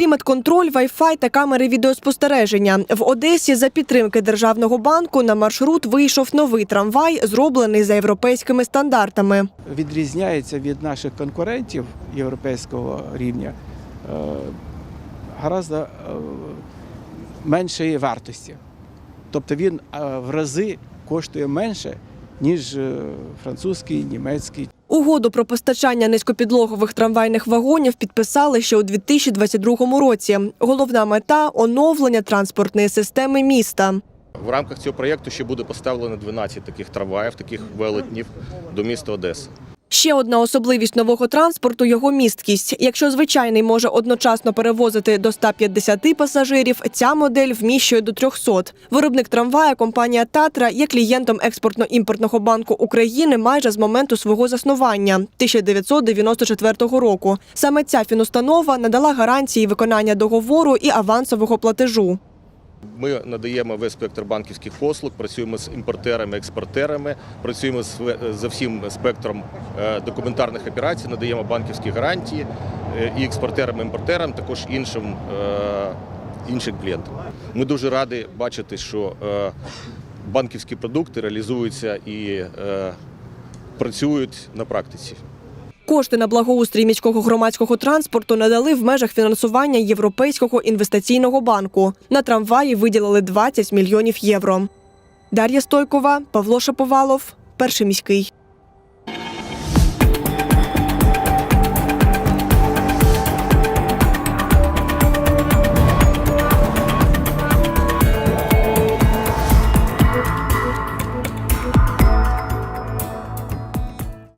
Клімат-контроль, Wi-Fi та камери відеоспостереження. В Одесі за підтримки Державного банку на маршрут вийшов новий трамвай, зроблений за європейськими стандартами. відрізняється від наших конкурентів європейського рівня е, гораздо е, меншої вартості. Тобто він е, в рази коштує менше, ніж французький, німецький Угоду про постачання низькопідлогових трамвайних вагонів підписали ще у 2022 році. Головна мета оновлення транспортної системи міста. В рамках цього проєкту ще буде поставлено 12 таких трамваїв, таких велетнів до міста Одеси. Ще одна особливість нового транспорту його місткість. Якщо звичайний може одночасно перевозити до 150 пасажирів, ця модель вміщує до 300. Виробник трамвая компанія Татра є клієнтом експортно-імпортного банку України майже з моменту свого заснування 1994 року. Саме ця фінустанова надала гарантії виконання договору і авансового платежу. Ми надаємо весь спектр банківських послуг, працюємо з імпортерами, експортерами, працюємо за всім спектром е, документарних операцій, надаємо банківські гарантії е, і експортерам, і імпортерам, також іншим, е, іншим клієнтам. Ми дуже раді бачити, що банківські продукти реалізуються і працюють на практиці. Кошти на благоустрій міського громадського транспорту надали в межах фінансування Європейського інвестиційного банку. На трамваї виділили 20 мільйонів євро. Дар'я Стойкова, Павло Шаповалов, перший міський.